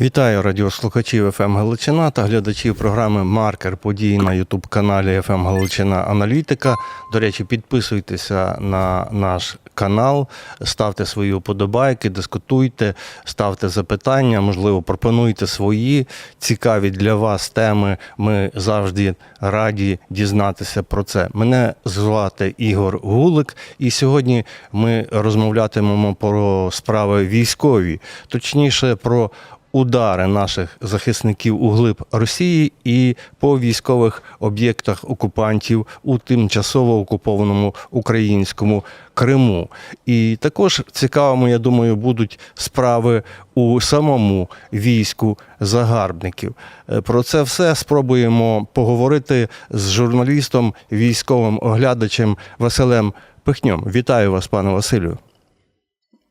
Вітаю радіослухачів ФМ Галичина та глядачів програми Маркер подій на Ютуб каналі ФМ Галичина Аналітика. До речі, підписуйтеся на наш канал, ставте свої вподобайки, дискутуйте, ставте запитання, можливо, пропонуйте свої цікаві для вас теми. Ми завжди раді дізнатися про це. Мене звати Ігор Гулик, і сьогодні ми розмовлятимемо про справи військові, точніше про удари наших захисників у глиб Росії і по військових об'єктах окупантів у тимчасово окупованому українському Криму. І також цікавими, я думаю, будуть справи у самому війську загарбників. Е, Про це все спробуємо поговорити з журналістом, військовим оглядачем Василем Пихньом. Вітаю вас, пане Василю.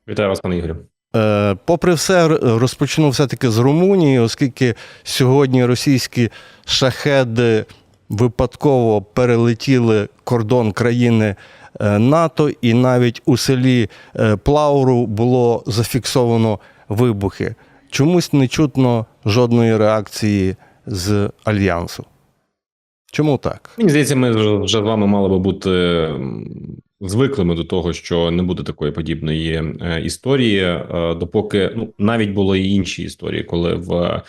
Вітаю вас, пане Ігорю. Е, Попри все, розпочну все-таки з Румунії, оскільки сьогодні російські шахеди випадково перелетіли кордон країни е, НАТО, і навіть у селі е, Плауру було зафіксовано вибухи. Чомусь не чутно жодної реакції з альянсу. Чому так? Мені здається, ми вже, вже з вами мали би бути м, звиклими до того, що не буде такої подібної е, історії, е, допоки ну навіть були і інші історії, коли в е,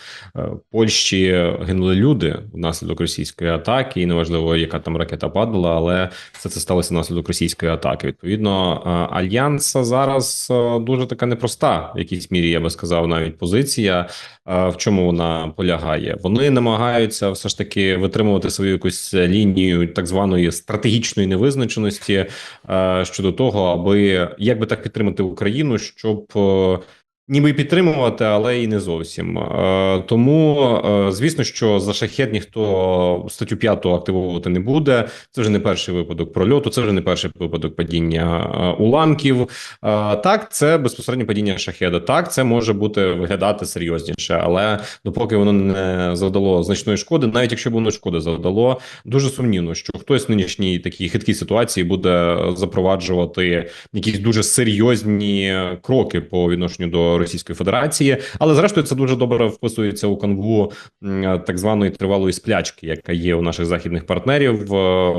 Польщі гинули люди внаслідок російської атаки, і неважливо, яка там ракета падала, але все це сталося внаслідок російської атаки. Відповідно, альянс зараз дуже така непроста, в якійсь мірі я би сказав, навіть позиція. В чому вона полягає? Вони намагаються все ж таки витримувати свою якусь лінію так званої стратегічної невизначеності щодо того, аби як би так підтримати Україну, щоб е, ніби підтримувати, але і не зовсім. Е, Тому е, звісно, що за шахет ніхто статтю 5 активовувати не буде. Це вже не перший випадок прольоту, це вже не перший випадок падіння е, уламків. Так, це безпосередньо падіння шахеда. Так, це може бути виглядати серйозніше, але допоки воно не завдало значної шкоди, навіть якщо б воно шкоди завдало, дуже сумнівно, що хтось в нинішній такій хиткій ситуації буде запроваджувати якісь дуже серйозні кроки по відношенню до Російської Федерації. Але зрештою це дуже добре вписується у канву так званої тривалої сплячки, яка є у наших західних партнерів. Е,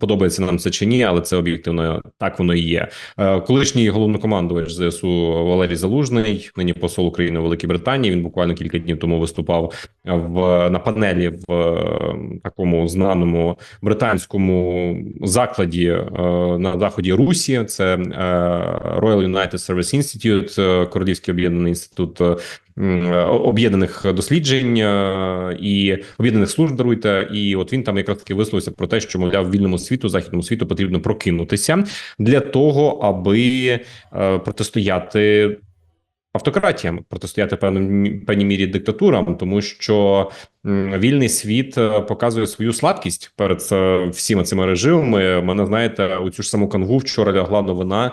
Подобається нам це чи ні, але це об'єктивно так воно і є. Е, Колишній головнокомандувач ЗСУ Валерій Залужний, нині посол України у Великій Британії. Він буквально кілька днів тому виступав в на панелі в е, такому знаному британському закладі на заході Русі. Це Royal United Service Institute, е, Королівський об'єднаний інститут. е, Об'єднаних досліджень е, і об'єднаних служб даруйте, і от він там якраз таки висловився про те, що мовляв вільному світу, західному світу потрібно прокинутися для того, аби е, протистояти автократіям, протистояти певним певній мірі диктатурам, тому що вільний світ е, показує свою слабкість перед е, всіма цими режимами. Мене знаєте, у цю ж саму канву вчора лягла новина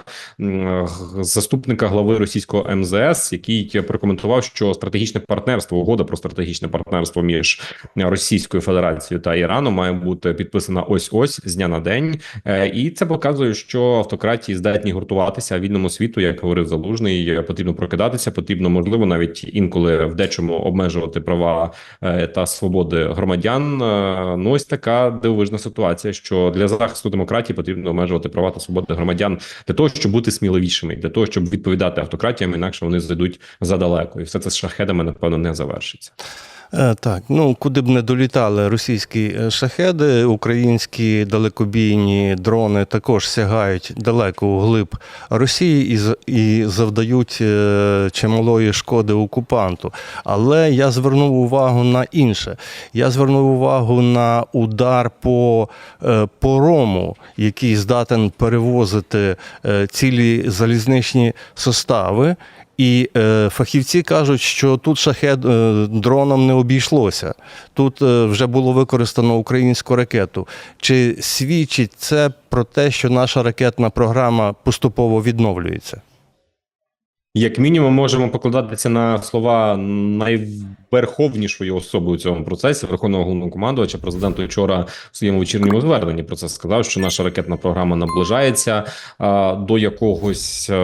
заступника глави російського МЗС, який прокоментував, що стратегічне партнерство, угода про стратегічне партнерство між Російською Федерацією та Іраном має бути підписана ось ось з дня на день, Е, і це показує, що автократії здатні гуртуватися а вільному світу, як говорив залужний, е, потрібно прокидатися, потрібно можливо навіть інколи в дечому обмежувати права е, свободи громадян. Е, Ну ось така дивовижна ситуація, що для захисту демократії потрібно обмежувати права та свободи громадян для того, щоб бути сміливішими, для того, щоб відповідати автократіям, інакше вони зайдуть задалеко, і все це з шахедами напевно не завершиться. Е, Так, ну куди б не долітали російські е, шахеди, українські далекобійні дрони також сягають далеко у глиб Росії і, і завдають е, чималої шкоди окупанту. Але я звернув увагу на інше. Я звернув увагу на удар по порому, який здатен перевозити цілі залізничні состави. І е, фахівці кажуть, що тут шахет е, дроном не обійшлося. Тут е, вже було використано українську ракету. Чи свідчить це про те, що наша ракетна програма поступово відновлюється? Як мінімум, можемо покладатися на слова найверховнішої особи у цьому процесі верховного головнокомандувача. Президент вчора в своєму вечірньому зверненні про це сказав, що наша ракетна програма наближається а, до якогось а,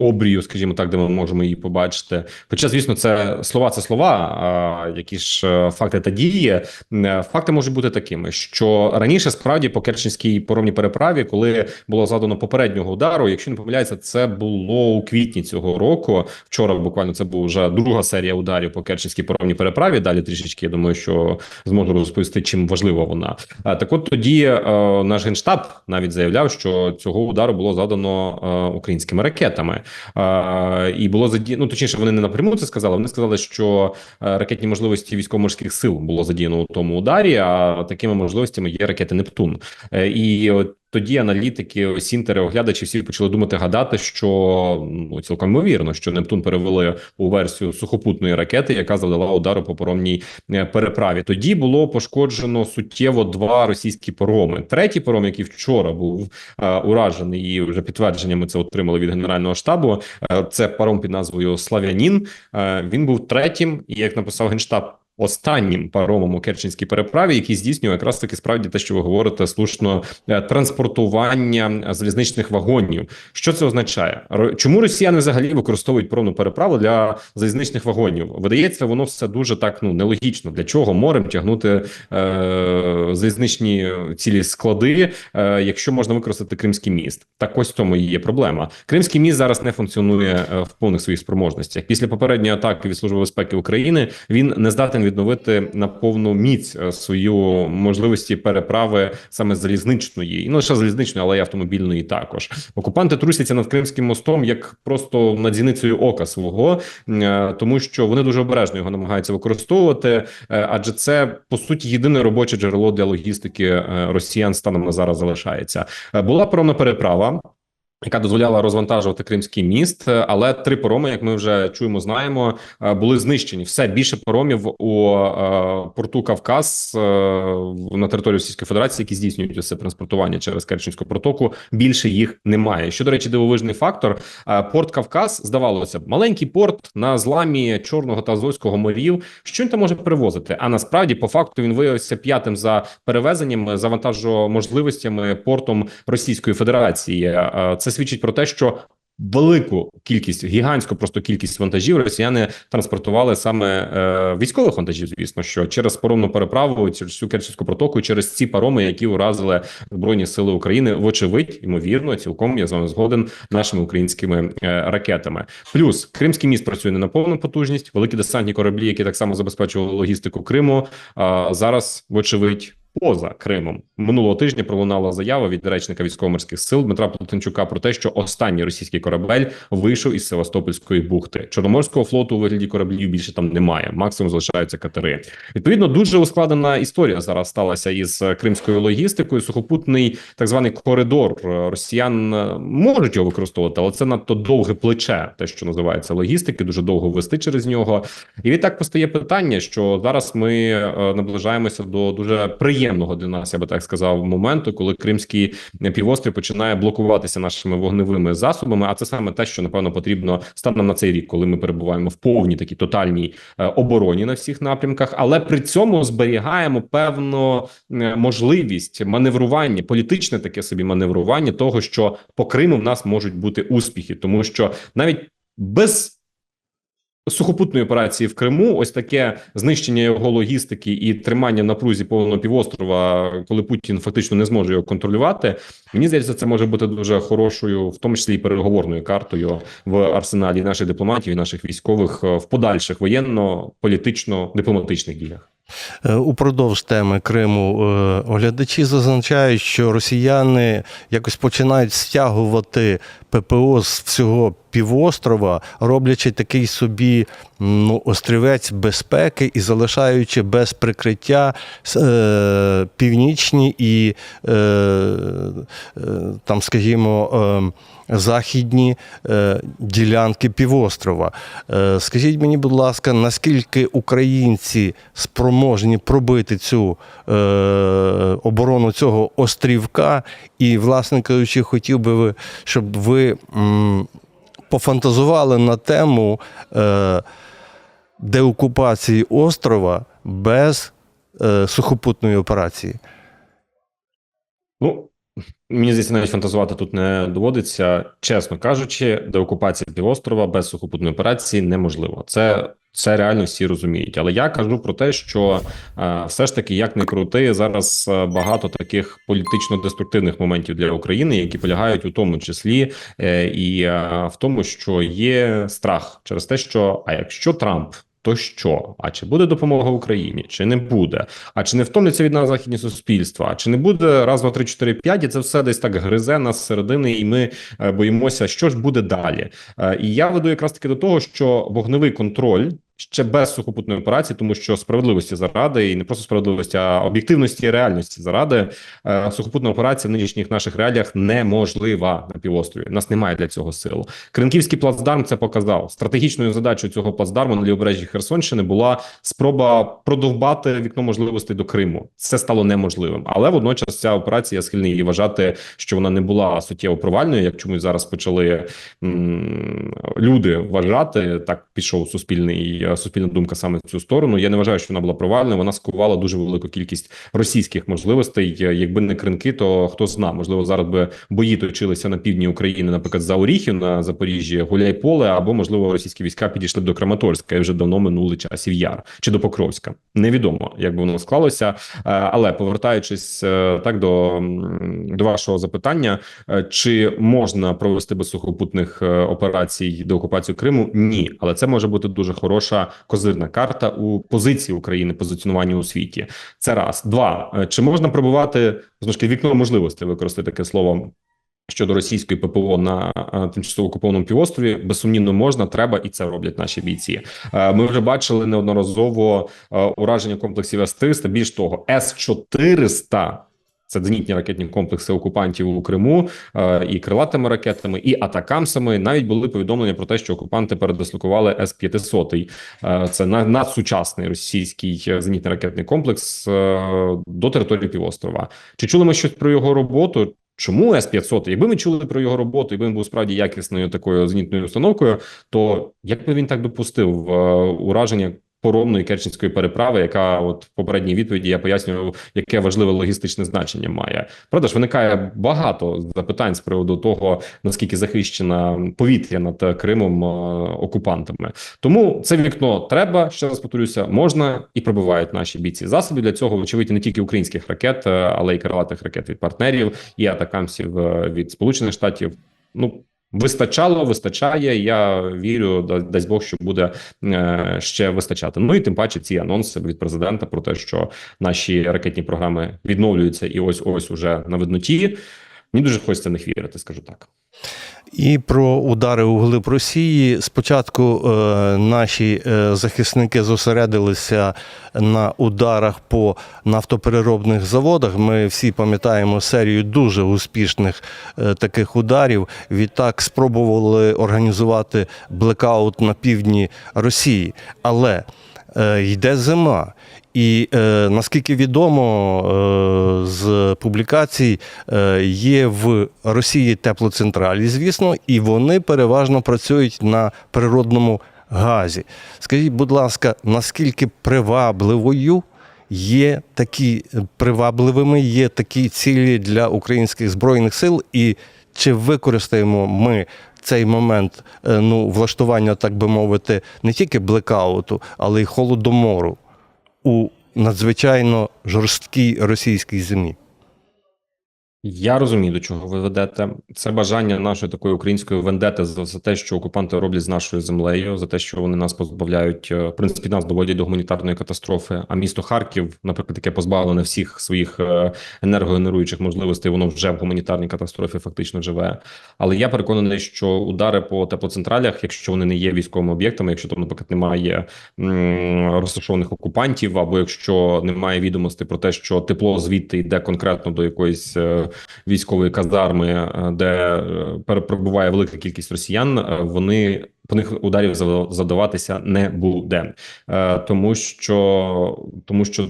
обрію, скажімо так, де ми можемо її побачити. Хоча, звісно, це слова, це слова. А які ж е, факти та дії? Е, Факти можуть бути такими, що раніше справді по Керченській поровній переправі, коли було задано попереднього удару, якщо не помиляється, це було у квітні цього року. Вчора буквально це була вже друга серія ударів по Керченській поровній переправі. Далі трішечки я думаю, що зможу розповісти, чим важлива вона. А так, от тоді е, наш генштаб навіть заявляв, що цього удару було задано е, українськими ракетами, е, і було заді... ну, точніше, вони не напряму це сказали. Вони сказали, що е, ракетні можливості військово-морських сил було задіяно у тому ударі. А такими можливостями є ракети Нептун. Е, і тоді аналітики, ось оглядачі всі почали думати, гадати, що ну цілком ймовірно, що Нептун перевели у версію сухопутної ракети, яка завдала удару по поромній е, переправі. Тоді було пошкоджено суттєво два російські пороми. Третій пором, який вчора був е, уражений, і вже підтвердження ми це отримали від генерального штабу. Е, це паром під назвою Слав'янін. Е, він був третім, і як написав генштаб. Останнім паромом у Керченській переправі, який здійснює якраз таки справді те, що ви говорите, слушно е, транспортування залізничних вагонів. Що це означає? Чому росіяни взагалі використовують паромну переправу для залізничних вагонів? Видається, воно все дуже так ну нелогічно. Для чого морем тягнути е, залізничні цілі склади, е, якщо можна використати Кримський міст? Так ось в тому і є проблема. Кримський міст зараз не функціонує е, в повних своїх спроможностях. Після попередньої атаки від служби безпеки України він не здатен відновити на повну міць е, свою можливості переправи саме залізничної, і не лише залізничної, але й автомобільної також. Окупанти трусяться над Кримським мостом як просто над зіницею ока свого, е, тому що вони дуже обережно його намагаються використовувати, е, адже це по суті єдине робоче джерело для логістики росіян станом на зараз залишається. Була паромна переправа яка дозволяла розвантажувати Кримський міст, але три пароми, як ми вже чуємо, знаємо, е, були знищені. Все більше паромів у е, порту Кавказ е, на території Російської Федерації, які здійснюють це транспортування через Керченську протоку. Більше їх немає. Що до речі, дивовижний фактор. Порт Кавказ здавалося б, маленький порт на зламі Чорного та Азовського морів. Що він там може перевозити? А насправді, по факту, він виявився п'ятим за перевезенням завантажоможливостями портом Російської Федерації. Це свідчить про те, що велику кількість, гігантську просто кількість вантажів росіяни транспортували саме е, військових вантажів. Звісно, що через паромну переправу, через всю Керченську протоку, через ці пароми, які уразили збройні сили України, вочевидь, ймовірно, цілком я з вами згоден нашими українськими е, ракетами. Плюс Кримський міст працює не на повну потужність. Великі десантні кораблі, які так само забезпечували логістику Криму. А зараз, вочевидь. Поза Кримом минулого тижня пролунала заява від речника військово-морських сил Дмитра Платенчука про те, що останній російський корабель вийшов із Севастопольської бухти. Чорноморського флоту у вигляді кораблів більше там немає. Максимум залишаються катери. Відповідно, дуже ускладнена історія зараз сталася із кримською логістикою. Сухопутний так званий коридор е, росіян е, можуть його використовувати, але це надто довге плече, те, що називається логістики, дуже довго вести через нього. І відтак постає питання, що зараз ми е, наближаємося до дуже приємного для нас, я би так сказав, моменту, коли Кримський півострів починає блокуватися нашими вогневими засобами. А це саме те, що напевно потрібно станом на цей рік, коли ми перебуваємо в повній такій тотальній е, обороні на всіх напрямках, але при цьому зберігаємо певну е, можливість маневрування, політичне таке собі маневрування, того що по Криму в нас можуть бути успіхи, тому що навіть без сухопутної операції в Криму, ось таке знищення його логістики і тримання в напрузі повного півострова, коли Путін фактично не зможе його контролювати. Мені здається, це може бути дуже хорошою, в тому числі і переговорною картою в арсеналі наших дипломатів і наших військових е, в подальших воєнно-політично-дипломатичних діях. Е, Упродовж теми Криму е, оглядачі зазначають, що росіяни якось починають стягувати ППО з всього півострова, роблячи такий собі ну, острівець безпеки і залишаючи без прикриття е, північні і е, е, там, скажімо, е, західні е, ділянки півострова. Е, скажіть мені, будь ласка, наскільки українці спроможні пробити цю е, оборону цього острівка? І, власне кажучи, хотів би ви, щоб ви м, пофантазували на тему е, деокупації острова без е, сухопутної операції. Ну, мені здається, навіть фантазувати тут не доводиться. Чесно кажучи, деокупація півострова без сухопутної операції неможливо. Це це реально всі розуміють. Але я кажу про те, що е, все ж таки, як не крути, зараз е, багато таких політично-деструктивних моментів для України, які полягають у тому числі е, і в тому, що є страх через те, що а якщо Трамп. То що? А чи буде допомога Україні? Чи не буде? А чи не втомляться від нас західні суспільства? А чи не буде раз, два, три, чотири, п'ять? І це все десь так гризе нас середини, і ми е, боїмося, що ж буде далі. Е, І я веду якраз таки до того, що вогневий контроль. Ще без сухопутної операції, тому що справедливості заради, і не просто справедливості, а об'єктивності і реальності заради е, сухопутна операція в нинішніх наших реаліях неможлива на півострові. Нас немає для цього сил. Кринківський плацдарм це показав. Стратегічною задачею цього плацдарму на лівобережжі Херсонщини була спроба продовбати вікно можливостей до Криму. Це стало неможливим, але водночас ця операція схильний її вважати, що вона не була суттєво провальною, як чомусь зараз почали м, люди вважати. Так пішов суспільний е, суспільна думка саме в цю сторону. Я не вважаю, що вона була провальною. Вона скувала дуже велику кількість російських можливостей. Е, Якби не кринки, то хто зна, можливо, зараз би бої точилися на півдні України, наприклад, за Оріхів на Запоріжжі, Гуляйполе, або можливо російські війська підійшли б до Краматорська і вже давно минули часів яр чи до Покровська. Невідомо, як би воно склалося. Е, Але повертаючись е, так до, до вашого запитання, е, чи можна провести без сухопутних е, операцій до окупацію Криму? Ні, але це може бути дуже хороша козирна карта у позиції України, позиціонуванні у світі. Це раз два. Е, Чи можна пробувати знову вікно можливостей використати таке слово? Щодо російської ППО на е, тимчасово окупованому півострові, безсумнівно можна, треба, і це роблять наші бійці. Е, Ми вже бачили неодноразово ураження комплексів С-300. Більш того, С-400 – це зенітні ракетні комплекси окупантів у Криму е, і крилатими ракетами, і атакамсами. Навіть були повідомлення про те, що окупанти передислокували С-500. Е, Це на- надсучасний російський е, зенітний ракетний комплекс е, до території півострова. Чи чули ми щось про його роботу? Чому С-500? Якби ми чули про його роботу, якби він був справді якісною такою зенітною установкою, то як би він так допустив е, ураження поромної Керченської переправи, яка от в попередній відповіді я пояснював, яке важливе логістичне значення має. Правда ж, виникає багато запитань з приводу того, наскільки захищена повітря над Кримом е, окупантами. Тому це вікно треба ще раз повторюся, можна і пробивають наші бійці. Засобів для цього очевидь не тільки українських ракет, е, але й крилатих ракет від партнерів, і атакамсів е, від Сполучених Штатів. Ну Вистачало, вистачає. Я вірю, да- дасть Бог, що буде е, ще вистачати. Ну і тим паче ці анонси від президента про те, що наші ракетні програми відновлюються, і ось ось уже на видноті. Мені дуже хочеться в них вірити, скажу так. І про удари у глиб Росії. Спочатку е, наші е, захисники зосередилися на ударах по нафтопереробних заводах. Ми всі пам'ятаємо серію дуже успішних е, таких ударів. Відтак спробували організувати блекаут на півдні Росії, але е, йде зима. І е, наскільки відомо е, з публікацій, е, є в Росії теплоцентралі, звісно, і вони переважно працюють на природному газі. Скажіть, будь ласка, наскільки привабливою є такі привабливими є такі цілі для українських збройних сил, і чи використаємо ми цей момент е, ну, влаштування, так би мовити, не тільки блекауту, але й холодомору у надзвичайно жорсткій російській зимі? Я розумію, до чого ви ведете. Це бажання нашої такої української вендети за, за те, що окупанти роблять з нашою землею, за те, що вони нас позбавляють, е, в принципі, нас доводять до гуманітарної катастрофи. А місто Харків, наприклад, яке позбавлене всіх своїх е, енергогенеруючих можливостей, воно вже в гуманітарній катастрофі фактично живе. Але я переконаний, що удари по теплоцентралях, якщо вони не є військовими об'єктами, якщо там, наприклад, немає розташованих окупантів, або якщо немає відомостей про те, що тепло звідти йде конкретно до якоїсь е, військової казарми, е, де е, перебуває велика кількість росіян, е, вони по них ударів задаватися не буде, тому що тому що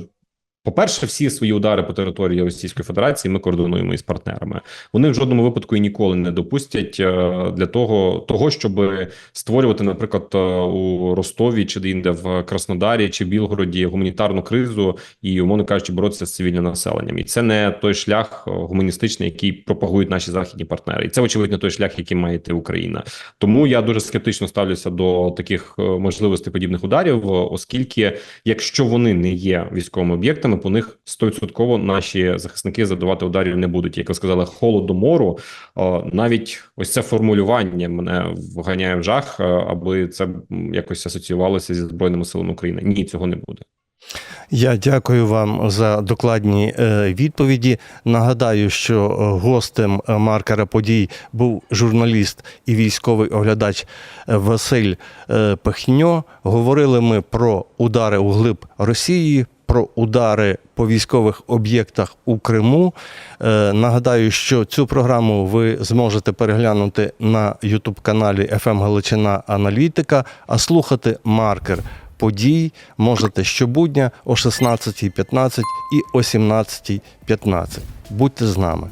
По-перше, всі свої удари по території Російської Федерації ми координуємо із партнерами. Вони в жодному випадку і ніколи не допустять е, для того, того, щоб створювати, наприклад, е, у Ростові чи де-інде в Краснодарі чи Білгороді гуманітарну кризу і, умовно кажучи, боротися з цивільним населенням. І це не той шлях е, гуманістичний, який пропагують наші західні партнери. І це очевидно той шлях, який має йти Україна. Тому я дуже скептично ставлюся до таких можливостей подібних ударів, оскільки якщо вони не є військовими об'єктами, по них 100% наші захисники задавати ударів не будуть. Як ви сказали, холодомору, навіть ось це формулювання мене вганяє в жах, аби це якось асоціювалося зі збройними силами України. Ні, цього не буде. Я дякую вам за докладні е, відповіді. Нагадаю, що е, гостем е, маркера подій був журналіст і військовий оглядач Василь Пехньо. Говорили ми про удари у глиб Росії. Про удари по військових об'єктах у Криму. Е, нагадаю, що цю програму ви зможете переглянути на Ютуб-каналі «ФМ Галичина Аналітика, а слухати маркер подій можете щобудня о 16.15 і о 17.15. Будьте з нами.